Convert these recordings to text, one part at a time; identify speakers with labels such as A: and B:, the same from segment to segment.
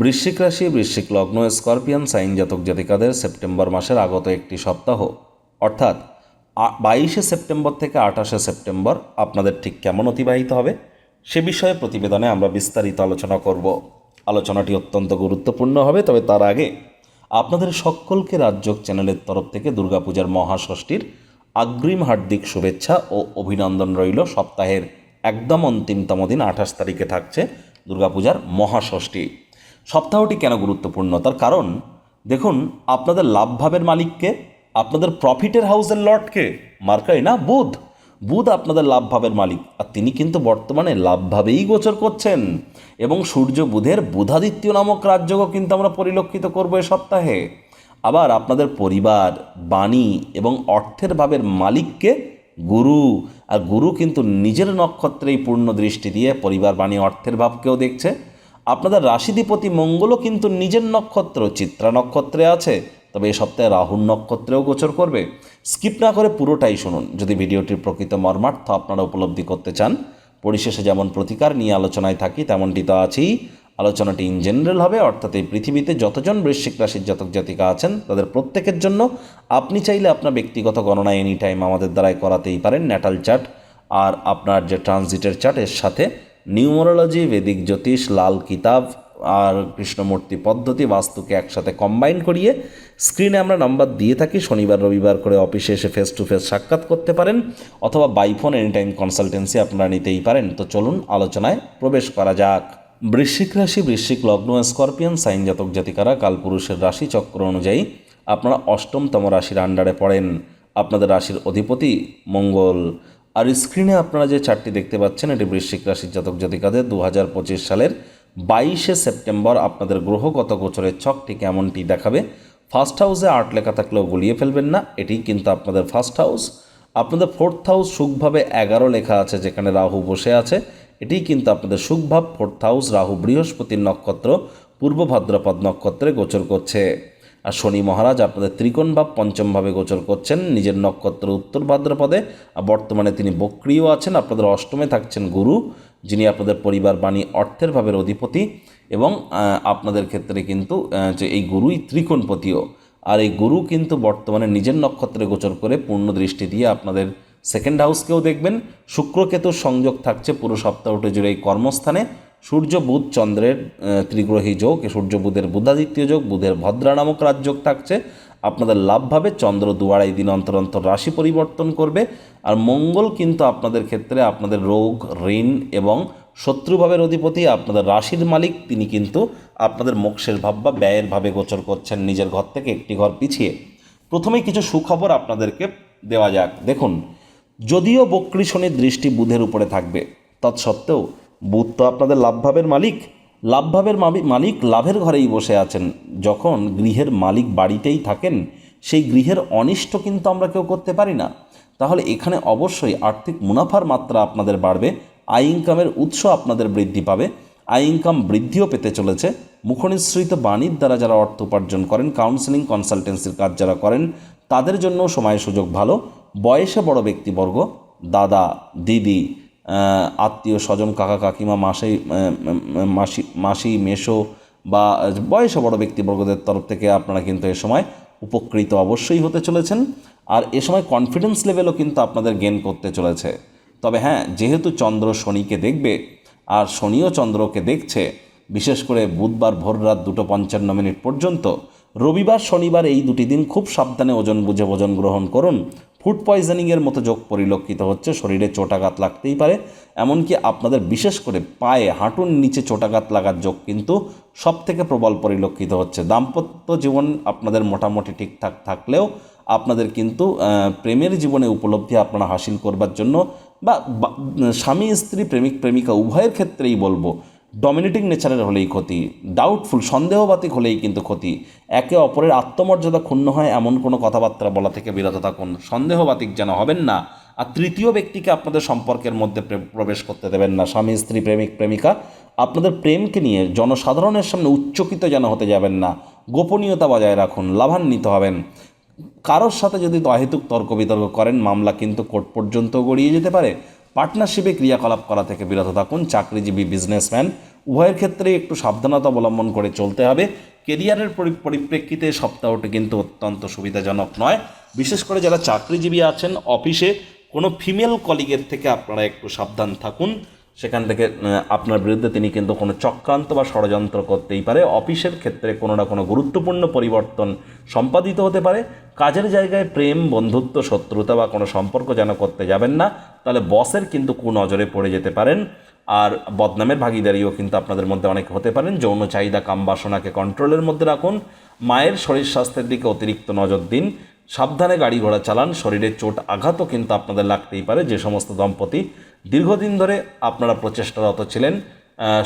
A: বৃশ্চিক রাশি, বৃশ্চিক লগ্ন, স্করপিয়ান, সাইন জাতক জাতিকাদের সেপ্টেম্বর মাসের আগত একটি সপ্তাহ। অর্থাৎ বাইশে সেপ্টেম্বর থেকে আঠাশে সেপ্টেম্বর আপনাদের ঠিক কেমন অতিবাহিত হবে, সে বিষয়ে প্রতিবেদনে আমরা বিস্তারিত আলোচনা করব। আলোচনাটি অত্যন্ত গুরুত্বপূর্ণ হবে, তবে তার আগে আপনাদের সকলকে রাজ্যক চ্যানেলের তরফ থেকে দুর্গাপূজার মহাষষ্ঠীর আগ্রিম হার্দিক শুভেচ্ছা ও অভিনন্দন রইল। সপ্তাহের একদম অন্তিমতম দিন আঠাশ তারিখে থাকছে দুর্গাপূজার মহাষষ্ঠী। সপ্তাহটি কেন গুরুত্বপূর্ণ? তার কারণ, দেখুন, আপনাদের লাভভাবের মালিককে, আপনাদের প্রফিটের হাউসের লর্ডকে, মার্কাই না, বুধ। বুধ আপনাদের লাভভাবের মালিক, আর তিনি কিন্তু বর্তমানে লাভভাবেই গোচর করছেন। এবং সূর্য বুধের বুধাদিত্য নামক রাজ্যও কিন্তু আমরা পরিলক্ষিত করব এ সপ্তাহে। আবার আপনাদের পরিবার, বাণী এবং অর্থের ভাবের মালিককে গুরু, আর গুরু কিন্তু নিজের নক্ষত্রেই পূর্ণ দৃষ্টি দিয়ে পরিবার, বাণী, অর্থের ভাবকেও দেখছে। আপনাদের রাশিধিপতি মঙ্গলও কিন্তু নিজের নক্ষত্র, চিত্রা নক্ষত্রে আছে। তবে এই সপ্তাহে রাহুর নক্ষত্রেও গোচর করবে। স্কিপ না করে পুরোটাই শুনুন। যদি ভিডিওটির প্রকৃত মর্মার্থ আপনারা উপলব্ধি করতে চান, পরিশেষে যেমন প্রতিকার নিয়ে আলোচনায় থাকি, তেমনটি তো আছেই। আলোচনাটি ইন জেনারেল হবে, অর্থাৎ এই পৃথিবীতে যতজন বৃশ্চিক রাশির জাতক জাতিকা আছেন, তাদের প্রত্যেকের জন্য আপনি চাইলে আপনার ব্যক্তিগত গণনা এনি টাইম আমাদের দ্বারাই করাতেই পারেন ন্যাটাল চার্ট আর আপনার যে ট্রানজিটের চার্ট এর সাথে নিউমোরোলজি, বেদিক জ্যোতিষ, লাল কিতাব আর কৃষ্ণমূর্তি পদ্ধতি বাস্তুকে একসাথে কম্বাইন করিয়ে স্ক্রিনে আমরা নাম্বার দিয়ে থাকি, শনিবার, রবিবার করে অফিসে এসে ফেস টু ফেস সাক্ষাৎ করতে পারেন অথবা বাইফোন এনি টাইম কনসালটেন্সি আপনারা নিতেই পারেন। তো চলুন আলোচনায় প্রবেশ করা যাক। বৃশ্চিক রাশি, বৃশ্চিক লগ্ন, স্করপিয়ান, সাইন জাতক জাতিকারা কালপুরুষের রাশি চক্র অনুযায়ী আপনারা অষ্টমতম রাশির আন্ডারে পড়েন। আপনাদের রাশির অধিপতি মঙ্গল। আর স্ক্রিনে আপনারা যে চারটি দেখতে পাচ্ছেন, এটি বৃশ্চিক রাশির জাতক জাতিকাদের দু হাজার পঁচিশ সালের বাইশে সেপ্টেম্বর আপনাদের গ্রহগত গোচরের ছকটি কেমনটি দেখাবে? ফার্স্ট হাউসে আট লেখা থাকলেও গুলিয়ে ফেলবেন না, এটি কিন্তু আপনাদের ফার্স্ট হাউস আপনাদের ফোর্থ হাউস সুখভাবে এগারো লেখা আছে যেখানে রাহু বসে আছে, এটি কিন্তু আপনাদের সুখভাব। ফোর্থ হাউস রাহু বৃহস্পতির নক্ষত্র, পূর্ব ভাদ্রপদ নক্ষত্রে গোচর করছে। আর শনি মহারাজ আপনাদের ত্রিকোণ ভাব পঞ্চমভাবে গোচর করছেন। নিজের নক্ষত্র উত্তর ভাদ্রপদে। আর বর্তমানে তিনি বক্রিয় আছেন। আপনাদের অষ্টমে থাকছেন গুরু, যিনি আপনাদের পরিবার বাণী অর্থের ভাবের অধিপতি। এবং আপনাদের ক্ষেত্রে কিন্তু যে এই গুরুই ত্রিকোণপতিও। আর এই গুরু কিন্তু বর্তমানে নিজের নক্ষত্রে গোচর করে পূর্ণ দৃষ্টি দিয়ে আপনাদের সেকেন্ড হাউসকেও দেখবেন। শুক্রকেতুর সংযোগ থাকছে পুরো সপ্তাহটি জুড়ে এই কর্মস্থানে। সূর্য বুধ চন্দ্রের ত্রিগ্রহী যোগ সূর্য বুধের বুধাদিত্য যোগ, বুধের ভদ্রা নামক রাজযোগ থাকছে। আপনাদের লাভভাবে চন্দ্র দুয়ারাই দিন অন্তর অন্তর রাশি পরিবর্তন করবে। আর মঙ্গল কিন্তু আপনাদের ক্ষেত্রে আপনাদের রোগ, ঋণ এবং শত্রুভাবের অধিপতি, আপনাদের রাশির মালিক, তিনি কিন্তু আপনাদের মোক্ষের ভাব বা ব্যয়ের ভাবে গোচর করছেন নিজের ঘর থেকে একটি ঘর পিছিয়ে। প্রথমেই কিছু সুখবর আপনাদেরকে দেওয়া যাক। দেখুন, যদিও বক্রী শনির দৃষ্টি বুধের উপরে থাকবে, তৎসত্ত্বেও বুধ তো আপনাদের লাভভাবের মালিক। লাভভাবের মালিক লাভের ঘরেই বসে আছেন। যখন গৃহের মালিক বাড়িতেই থাকেন, সেই গৃহের অনিষ্ট কিন্তু আমরা কেউ করতে পারি না। তাহলে এখানে অবশ্যই আর্থিক মুনাফার মাত্রা আপনাদের বাড়বে আই ইনকামের উৎস আপনাদের বৃদ্ধি পাবে আই ইনকাম বৃদ্ধিও পেতে চলেছে। মুখনিসৃত বাণীর দ্বারা যারা অর্থ উপার্জন করেন কাউন্সেলিং কনসালটেন্সির কাজ যারা করেন, তাদের জন্য সময় সুযোগ ভালো। বয়সে বড় ব্যক্তিবর্গ, দাদা, দিদি আত্মীয় স্বজন, কাকা, কাকিমা, মাসি মাসি মাসি মেশো বা বয়সে বড় ব্যক্তিবর্গদের তরফ থেকে আপনারা কিন্তু এ সময় উপকৃত অবশ্যই হতে চলেছেন। আর এ সময় কনফিডেন্স লেভেলও কিন্তু আপনাদের গেন করতে চলেছে। তবে হ্যাঁ যেহেতু চন্দ্র শনিকে দেখবে, আর শনিও চন্দ্রকে দেখছে, বিশেষ করে বুধবার ভোর রাত দুটো পঞ্চান্ন মিনিট পর্যন্ত রবিবার, শনিবার এই দুটি দিন খুব সাবধানে ওজন বুঝে ওজন গ্রহণ করুন। ফুড পয়জনিংয়ের মতো যোগ পরিলক্ষিত হচ্ছে, শরীরে চোটাঘাত লাগতেই পারে। এমনকি আপনাদের বিশেষ করে পায়ে হাঁটুর নিচে চোটাঘাত লাগার যোগ কিন্তু সব থেকে প্রবল পরিলক্ষিত হচ্ছে। দাম্পত্য জীবন আপনাদের মোটামুটি ঠিকঠাক থাকলেও আপনাদের কিন্তু প্রেমের জীবনে উপলব্ধি আপনারা হাসিল করবার জন্য বা, স্বামী, স্ত্রী, প্রেমিক, প্রেমিকা উভয়ের ক্ষেত্রেই বলব ডমিনেটিং নেচারের হলেই ক্ষতি ডাউটফুল সন্দেহবাতিক হলেই কিন্তু ক্ষতি। একে অপরের আত্মমর্যাদা ক্ষুণ্ণ হয় এমন কোনো কথাবার্তা বলা থেকে বিরত থাকুন। সন্দেহবাতিক যেন হবেন না, আর তৃতীয় ব্যক্তিকে আপনাদের সম্পর্কের মধ্যে প্রবেশ করতে দেবেন না। স্বামী, স্ত্রী, প্রেমিক, প্রেমিকা, আপনাদের প্রেমকে নিয়ে জনসাধারণের সামনে উচ্চকিত যেন হতে যাবেন না। গোপনীয়তা বজায় রাখুন, লাভান্বিত হবেন। কারোর সাথে যদি অহেতুক তর্ক বিতর্ক করেন, মামলা কিন্তু কোর্ট পর্যন্ত গড়িয়ে যেতে পারে। পার্টনারশিপে ক্রিয়াকলাপ করা থেকে বিরত থাকুন চাকরিজীবী বিজনেসম্যান। উভয়ের ক্ষেত্রে একটু সাবধানতা অবলম্বন করে চলতে হবে। কেরিয়ারের পরি- পরিপ্রেক্ষিতে সপ্তাহটি কিন্তু অত্যন্ত সুবিধাজনক নয়। বিশেষ করে যারা চাকরিজীবী আছেন, অফিসে কোনো ফিমেল কলিগের থেকে আপনারা একটু সাবধান থাকুন। সেখান থেকে আপনার বিরুদ্ধে তিনি কিন্তু কোনো চক্রান্ত বা ষড়যন্ত্র করতেই পারে। অফিসের ক্ষেত্রে কোনো না কোনো গুরুত্বপূর্ণ পরিবর্তন সম্পাদিত হতে পারে। কাজের জায়গায় প্রেম, বন্ধুত্ব, শত্রুতা বা কোনো সম্পর্ক যেন করতে যাবেন না, তাহলে বসের কিন্তু কুনজরে পড়ে যেতে পারেন। আর বদনামের ভাগিদারিও কিন্তু আপনাদের মধ্যে অনেক হতে পারেন। যৌন চাহিদা, কাম বাসনাকে কন্ট্রোলের মধ্যে রাখুন। মায়ের শরীর স্বাস্থ্যের দিকে অতিরিক্ত নজর দিন। সাবধানে গাড়ি ঘোড়া চালান, শরীরে চোট আঘাতও কিন্তু আপনাদের লাগতেই পারে। যে সমস্ত দম্পতি দীর্ঘদিন ধরে আপনারা প্রচেষ্টারত ছিলেন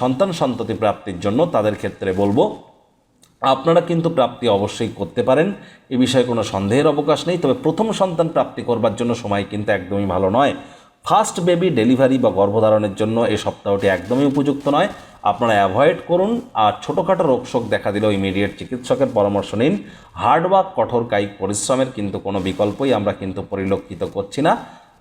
A: সন্তান সন্ততি প্রাপ্তির জন্য তাদের ক্ষেত্রে বলব, আপনারা কিন্তু প্রাপ্তি অবশ্যই করতে পারেন। এ বিষয়ে কোনো সন্দেহের অবকাশ নেই। তবে প্রথম সন্তান প্রাপ্তি করবার জন্য সময় কিন্তু একদমই ভালো নয়। ফার্স্ট বেবি ডেলিভারি বা গর্ভধারণের জন্য এই সপ্তাহটি একদমই উপযুক্ত নয়। আপনারা অ্যাভয়েড করুন আর ছোটোখাটো রোগশোক দেখা দিলেও ইমিডিয়েট চিকিৎসকের পরামর্শ নিন। হার্ডওয়ার্ক কঠোর কায়িক পরিশ্রমের কিন্তু কোনো বিকল্পই আমরা কিন্তু পরিলক্ষিত করছি না।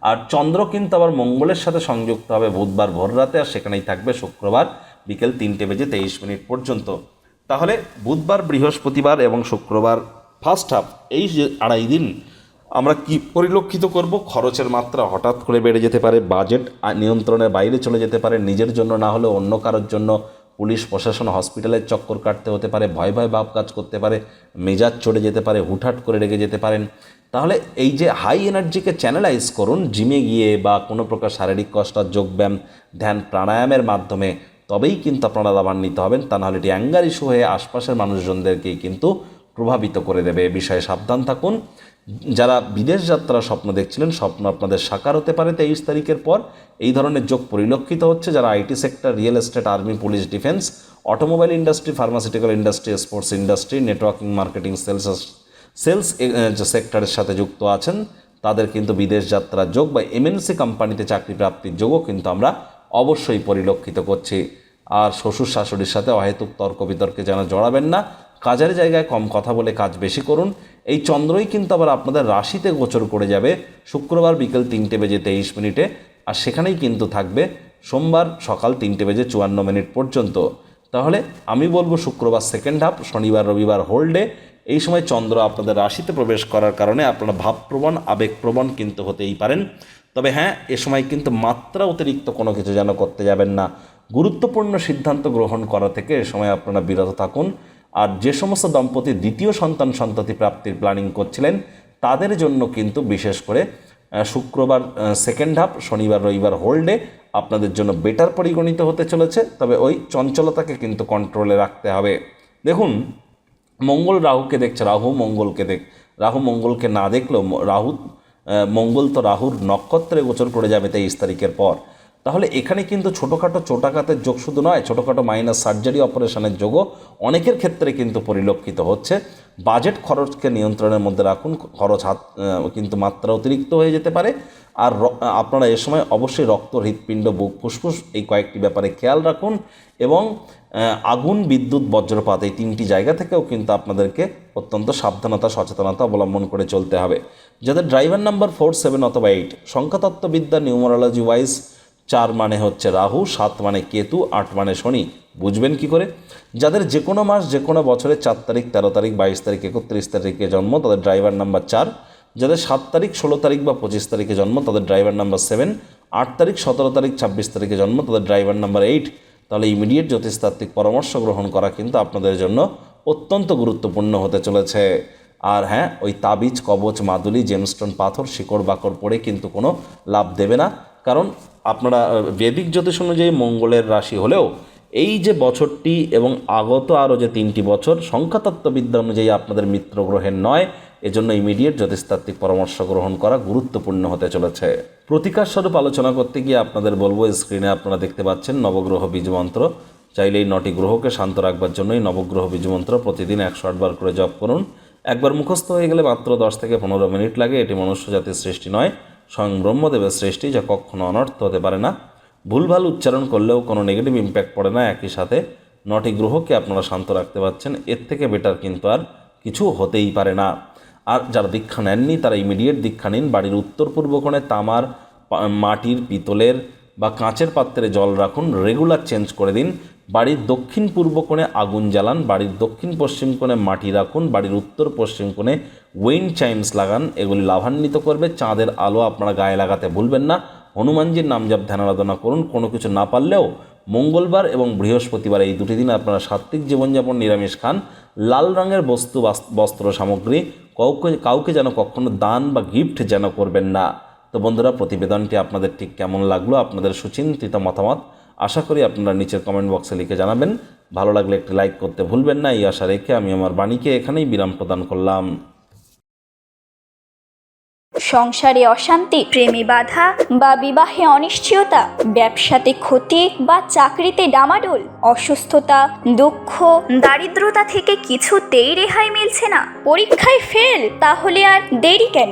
A: আর চন্দ্র কিন্তু আবার মঙ্গলের সাথে সংযুক্ত হবে, বুধবার ভোর রাতে আর সেখানেই থাকবে শুক্রবার বিকেল তিনটে বেজে তেইশ মিনিট পর্যন্ত। তাহলে বুধবার, বৃহস্পতিবার এবং শুক্রবার ফার্স্ট হাফ এই যে আড়াই দিন আমরা কি পরিলক্ষিত করব? খরচের মাত্রা হঠাৎ করে বেড়ে যেতে পারে, বাজেট নিয়ন্ত্রণের বাইরে চলে যেতে পারে, নিজের জন্য না হলে অন্য কারোর জন্য। পুলিশ, প্রশাসন হসপিটালের চক্কর কাটতে হতে পারে, ভয় ভয় ভাব কাজ করতে পারে, মেজাজ চড়ে যেতে পারে, হুটহাট করে রেগে যেতে পারেন। তাহলে এই যে হাই এনার্জিকে চ্যানেলাইজ করুন জিমে গিয়ে বা কোনো প্রকার শারীরিক কষ্ট, যোগব্যায়াম, ধ্যান, প্রাণায়ামের মাধ্যমে, তবেই কিন্তু আপনারা লাভান্বিত হবেন। তা নাহলে এটি অ্যাঙ্গার ইস্যু হয়ে আশপাশের মানুষজনদেরকেই কিন্তু প্রভাবিত করে দেবে। এ বিষয়ে সাবধান থাকুন। যারা বিদেশ যাত্রার স্বপ্ন দেখছিলেন, স্বপ্ন আপনাদের সাকার হতে পারে। তেইশ তারিখের পর এই ধরনের যোগ পরিলক্ষিত হচ্ছে যারা IT sector, real estate, army, police, defence, automobile industry, pharmaceutical industry, sports industry, networking, marketing, sales sales সেক্টরের সাথে যুক্ত আছেন, তাদের কিন্তু বিদেশ যাত্রার যোগ বা এমএনসি কোম্পানিতে চাকরি প্রাপ্তির যোগও কিন্তু আমরা অবশ্যই পরিলক্ষিত করছি। আর শ্বশুর শাশুড়ির সাথে অহেতুক তর্ক বিতর্কে যেন জড়াবেন না। কাজের জায়গায় কম কথা বলে কাজ বেশি করুন। এই চন্দ্রই কিন্তু আবার আপনাদের রাশিতে গোচর করে যাবে। শুক্রবার বিকেল তিনটে বেজে তেইশ মিনিটে আর সেখানেই কিন্তু থাকবে সোমবার সকাল তিনটে বেজে চুয়ান্ন মিনিট পর্যন্ত। তাহলে আমি বলব শুক্রবার সেকেন্ড হাফ শনিবার, রবিবার হোল্ডে এই সময় চন্দ্র আপনাদের রাশিতে প্রবেশ করার কারণে আপনারা ভাবপ্রবণ, আবেগপ্রবণ কিন্তু হতেই পারেন। তবে হ্যাঁ এ সময় কিন্তু মাত্রা অতিরিক্ত কোনো কিছু যেন করতে যাবেন না। গুরুত্বপূর্ণ সিদ্ধান্ত গ্রহণ করা থেকে এ সময় আপনারা বিরত থাকুন। আর যে সমস্ত দম্পতি দ্বিতীয় সন্তান সন্ততি প্রাপ্তির প্ল্যানিং করছিলেন, তাদের জন্য কিন্তু বিশেষ করে শুক্রবার সেকেন্ড হাফ শনিবার, রবিবার হোল্ডে আপনাদের জন্য বেটার পরিগণিত হতে চলেছে, তবে ওই চঞ্চলতাকে কিন্তু কন্ট্রোলে রাখতে হবে। দেখুন, মঙ্গল রাহুকে দেখছে, রাহু মঙ্গলকে দেখ, রাহু মঙ্গলকে না দেখলেও রাহু মঙ্গল তো রাহুর নক্ষত্রে গোচর করে যাবে তেইশ তারিখের পর। তাহলে এখানে কিন্তু ছোটোখাটো চোটাঘাতের যোগ শুধু নয়, ছোটোখাটো মাইনাস সার্জারি অপারেশনের যোগও অনেকের ক্ষেত্রে কিন্তু পরিলক্ষিত হচ্ছে। বাজেট খরচকে নিয়ন্ত্রণের মধ্যে রাখুন, খরচ হাত কিন্তু মাত্রা অতিরিক্ত হয়ে যেতে পারে। আর আপনারা এ সময় অবশ্যই রক্ত, হৃৎপিণ্ড, বুক, ফুসফুস এই কয়েকটি ব্যাপারে খেয়াল রাখুন এবং আগুন, বিদ্যুৎ, বজ্রপাত এই তিনটি জায়গা থেকেও কিন্তু আপনাদেরকে অত্যন্ত সাবধানতা, সচেতনতা অবলম্বন করে চলতে হবে। যাদের ড্রাইভার নাম্বার ফোর সেভেন অথবা এইট সংখ্যাতত্ত্ববিদ্যা নিউমারোলজি ওয়াইজ চার মানে হচ্ছে রাহু, সাত মানে কেতু, আট মানে শনি। বুঝবেন কি করে? যাদের যে কোনো মাস যে কোনো বছরের চার তারিখ, তেরো তারিখ, বাইশ তারিখ, একত্রিশ তারিখে জন্ম, তাদের ড্রাইভার নাম্বার চার। যাদের সাত তারিখ, ষোলো তারিখ বা পঁচিশ তারিখে জন্ম, তাদের ড্রাইভার নাম্বার সেভেন আট তারিখ, সতেরো তারিখ, ছাব্বিশ তারিখে জন্ম, তাদের ড্রাইভার নাম্বার এইট তাহলে ইমিডিয়েট জ্যোতিষতাত্ত্বিক পরামর্শ গ্রহণ করা কিন্তু আপনাদের জন্য অত্যন্ত গুরুত্বপূর্ণ হতে চলেছে। আর হ্যাঁ ওই তাবিজ, কবচ, মাদুলি জেমস্টোন পাথর, শিকড়, বাকড় পড়ে কিন্তু কোনো লাভ দেবে না। কারণ আপনারা বেদিক জ্যোতিষ অনুযায়ী মঙ্গলের রাশি হলেও এই যে বছরটি এবং আগত আরও যে তিনটি বছর সংখ্যাতত্ত্ববিদ্যা অনুযায়ী আপনাদের মিত্র গ্রহের নয়, এজন্য ইমিডিয়েট জ্যোতিষতাত্ত্বিক পরামর্শ গ্রহণ করা গুরুত্বপূর্ণ হতে চলেছে। প্রতিকার স্বরূপ আলোচনা করতে গিয়ে আপনাদের বলব স্ক্রিনে আপনারা দেখতে পাচ্ছেন নবগ্রহ বীজমন্ত্র চাইলে এই নটি গ্রহকে শান্ত রাখবার জন্যই নবগ্রহ বীজমন্ত্র প্রতিদিন একশো আটবার করে জপ করুন। একবার মুখস্থ হয়ে গেলে মাত্র দশ থেকে পনেরো মিনিট লাগে, এটি মনুষ্য জাতির সৃষ্টি নয়। স্বয়ং ব্রহ্মদেবের সৃষ্টি যা কখনো অনর্থ হতে পারে না। ভুলভাল উচ্চারণ করলেও কোনো নেগেটিভ ইম্প্যাক্ট পড়ে না, একই সাথে নটি গ্রহকে আপনারা শান্ত রাখতে পারছেন, এর থেকে বেটার কিন্তু আর কিছু হতেই পারে না। আর যারা দীক্ষা নেননি, তারা ইমিডিয়েট দীক্ষা নিন। বাড়ির উত্তর পূর্ব কোণে তামার মাটির, পিতলের বা কাঁচের পাত্রে জল রাখুন রেগুলার চেঞ্জ করে দিন। বাড়ির দক্ষিণ পূর্ব কোণে আগুন জ্বালান, বাড়ির দক্ষিণ পশ্চিম কোণে মাটি রাখুন, বাড়ির উত্তর পশ্চিম কোণে উইন্ড চাইমস লাগান, এগুলি লাভান্বিত করবে, চাঁদের আলো আপনারা গায়ে লাগাতে ভুলবেন না। হনুমানজির নামজাপ ধ্যান আরাধনা করুন, কোনো কিছু না পারলেও মঙ্গলবার এবং বৃহস্পতিবার এই দুটি দিন আপনারা সাত্ত্বিক জীবনযাপন নিরামিষ খান। লাল রঙের বস্তু বস্ত্র সামগ্রী, কাউকে কাউকে যেন কখনো দান বা গিফট যেন করবেন না। তো বন্ধুরা, প্রতিবেদনটি আপনাদের ঠিক কেমন লাগল? আপনাদের সুচিন্তিত মতামত আশা করি আপনারা নিচের কমেন্ট বক্সে লিখে জানাবেন। ভালো লাগলে একটি লাইক করতে ভুলবেন না, এই আশা রেখে আমি আমার বাণীকে এখানেই বিরাম প্রদান করলাম।
B: সংসারে অশান্তি, প্রেমে বাধা বা বিবাহে অনিশ্চয়তা, ব্যবসাতে ক্ষতি বা চাকরিতে ডামাডোল, অসুস্থতা, দুঃখ, দারিদ্রতা থেকে কিছুতেই রেহাই মিলছে না। পরীক্ষায় ফেল তাহলে আর দেরি কেন?